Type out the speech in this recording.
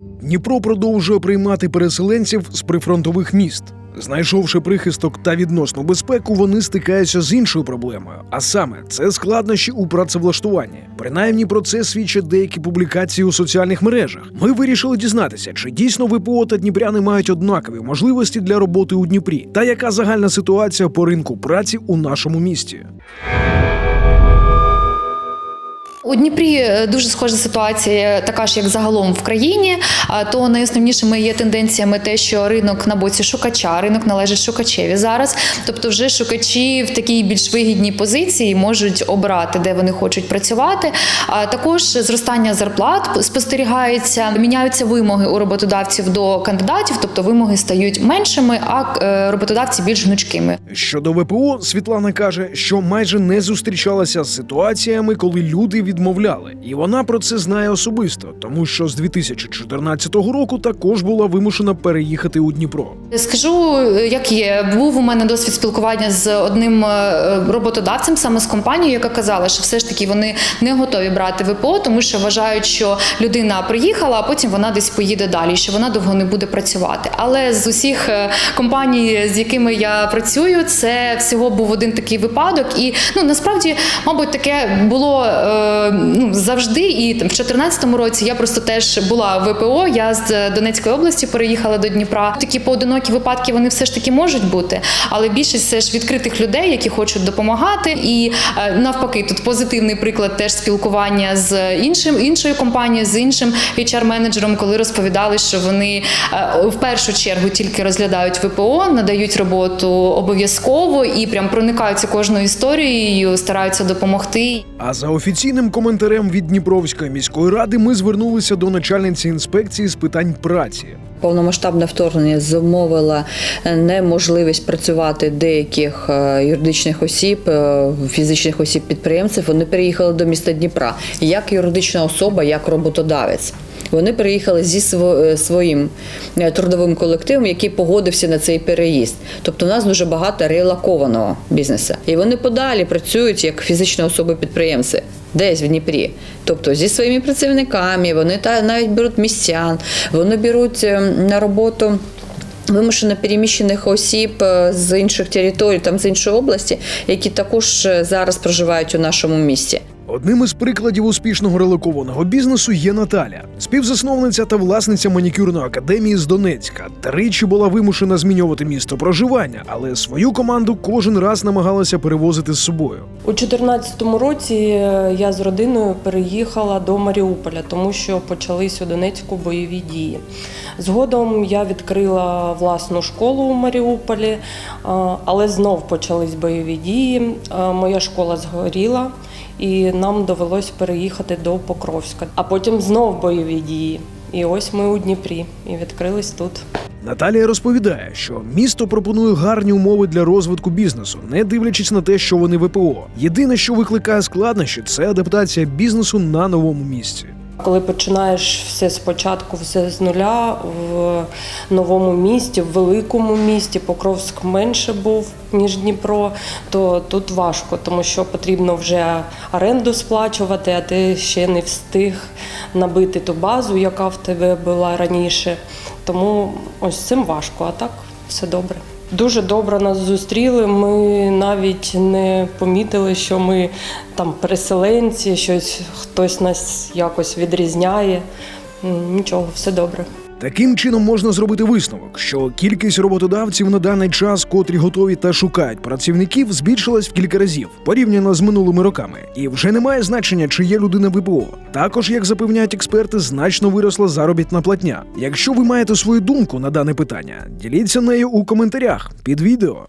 Дніпро продовжує приймати переселенців з прифронтових міст. Знайшовши прихисток та відносну безпеку, вони стикаються з іншою проблемою. А саме це складнощі у працевлаштуванні. Принаймні про це свідчать деякі публікації у соціальних мережах. Ми вирішили дізнатися, чи дійсно ВПО та дніпряни мають однакові можливості для роботи у Дніпрі, та яка загальна ситуація по ринку праці у нашому місті. У Дніпрі е, дуже схожа ситуація, така ж як загалом в країні. То найосновнішими є тенденціями те, що ринок на боці шукача, ринок належить шукачеві зараз. Тобто, вже шукачі в такій більш вигідній позиції можуть обрати, де вони хочуть працювати. А також зростання зарплат спостерігається, міняються вимоги у роботодавців до кандидатів, тобто вимоги стають меншими, а е, роботодавці більш гнучкими. Щодо ВПО, Світлана каже, що майже не зустрічалася з ситуаціями, коли люди відмовляли, і вона про це знає особисто, тому що з 2014 року також була вимушена переїхати у Дніпро. Скажу, як є. Був у мене досвід спілкування з одним е, роботодавцем, саме з компанією, яка казала, що все ж таки вони не готові брати ВПО, тому що вважають, що людина приїхала, а потім вона десь поїде далі, що вона довго не буде працювати. Але з усіх е, компаній, з якими я працюю, це всього був один такий випадок. І ну насправді, мабуть, таке було е, ну, завжди. І там в 2014 році я просто теж була в ВПО. Я з Донецької області переїхала до Дніпра. Такі поодинокі випадки вони все ж таки можуть бути, але більшість все ж відкритих людей, які хочуть допомагати. І е, навпаки, тут позитивний приклад теж спілкування з іншим іншою компанією, з іншим HR-менеджером, коли розповідали, що вони е, в першу чергу тільки розглядають ВПО, надають роботу обов'язково і прям проникаються кожною історією, стараються допомогти. А за офіційним коментарем від Дніпровської міської ради ми звернулися до начальниці інспекції з питань праці. Повномасштабне вторгнення зумовило неможливість працювати деяких е, юридичних осіб, е, фізичних осіб підприємців. Вони переїхали до міста Дніпра як юридична особа, як роботодавець. Вони приїхали зі е, своїм е, трудовим колективом, який погодився на цей переїзд. Тобто, у нас дуже багато релокованого бізнесу, і вони подалі працюють як фізичні особи-підприємці. Десь в Дніпрі, тобто зі своїми працівниками, вони та навіть беруть містян, вони беруть е, на роботу. Вимушено переміщених осіб е, з інших територій, там з іншої області, які також зараз проживають у нашому місті. Одним із прикладів успішного релокованого бізнесу є Наталя, співзасновниця та власниця манікюрної академії з Донецька. Тричі була вимушена змінювати місто проживання, але свою команду кожен раз намагалася перевозити з собою. У 2014 році е, я з родиною переїхала до Маріуполя, тому що почались у Донецьку бойові дії. Згодом я відкрила власну школу у Маріуполі, е, але знов почались бойові дії. Е, Моя школа згоріла, і нам довелось переїхати до Покровська. А потім знов бойові дії. І ось ми у Дніпрі і відкрились тут. Наталія розповідає, що місто пропонує гарні умови для розвитку бізнесу, не дивлячись на те, що вони ВПО. Єдине, що викликає складнощі, це адаптація бізнесу на новому місці. Коли починаєш все спочатку, все з нуля в новому місті, в великому місті, Покровськ менше був ніж Дніпро, то тут важко, тому що потрібно вже оренду сплачувати, а ти ще не встиг набити ту базу, яка в тебе була раніше. Тому ось цим важко, а так все добре. Дуже добре нас зустріли. Ми навіть не помітили, що ми там переселенці, щось хтось нас якось відрізняє. Нічого, все добре. Таким чином можна зробити висновок, що кількість роботодавців на даний час, котрі готові та шукають працівників, збільшилась в кілька разів порівняно з минулими роками, і вже немає значення, чи є людина ВПО. Також, як запевняють експерти, значно виросла заробітна платня. Якщо ви маєте свою думку на дане питання, діліться нею у коментарях під відео.